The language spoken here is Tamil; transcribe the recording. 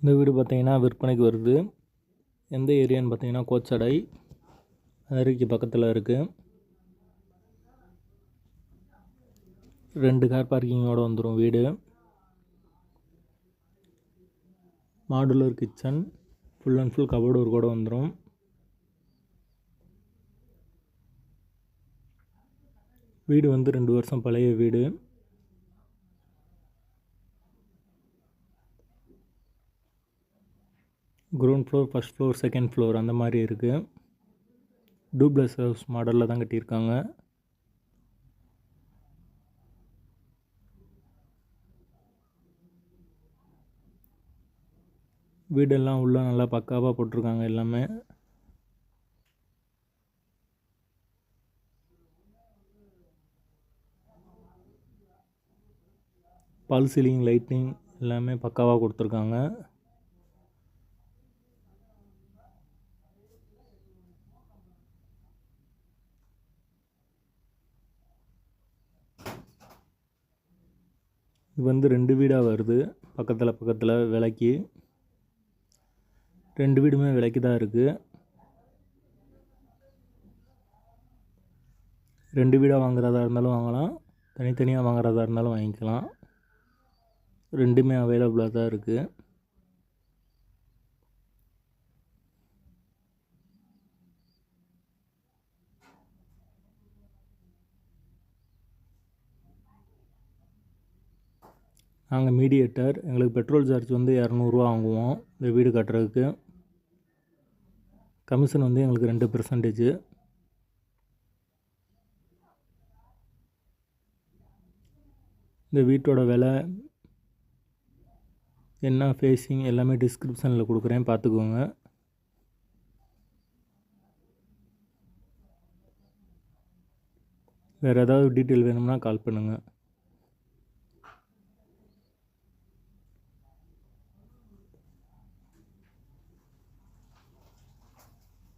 இந்த வீடு பார்த்தீங்கன்னா விற்பனைக்கு வருது. எந்த ஏரியான்னு பார்த்தீங்கன்னா கோச்சடை. அருகி பக்கத்தில் இருக்குது ரெண்டு கார் பார்க்கிங்கோடு வந்துடும் வீடு. Modular kitchen. Full and full cupboard ஒரு கூட வந்துடும் வீடு வந்து ரெண்டு வருஷம் பழைய வீடு. Ground floor first floor second floor அந்த மாதிரி இருக்குது டூப்ளஸ் ஹவுஸ் மாடலில் தான் கட்டியிருக்காங்க. வீடெல்லாம் உள்ளே நல்லா பக்காவாக போட்டிருக்காங்க எல்லாமே. பால் சீலிங் லைட்டிங் எல்லாமே பக்காவாக கொடுத்துருக்காங்க. இது வந்து ரெண்டு வீடாக வருது. பக்கத்தில் பக்கத்தில் விலைக்கு ரெண்டு வீடுமே விலைக்கு தான் இருக்குது ரெண்டு வீடாக வாங்குறதா இருந்தாலும் வாங்கலாம். தனித்தனியாக வாங்குறதா இருந்தாலும் வாங்கிக்கலாம். ரெண்டுமே அவைலபிளாக தான் இருக்குது நாங்கள் மீடியேட்டர். எங்களுக்கு பெட்ரோல் சார்ஜ் வந்து இரநூறுவா வாங்குவோம் இந்த வீடு கட்டுறதுக்கு. கமிஷன் வந்து எங்களுக்கு ரெண்டு பெர்சன்டேஜு இந்த வீட்டோட விலை என்ன ஃபேஸிங் எல்லாமே டிஸ்கிரிப்ஷனில் கொடுக்குறேன் பார்த்துக்கோங்க. வேறு ஏதாவது டீட்டெயில் வேணும்னா கால் பண்ணுங்கள்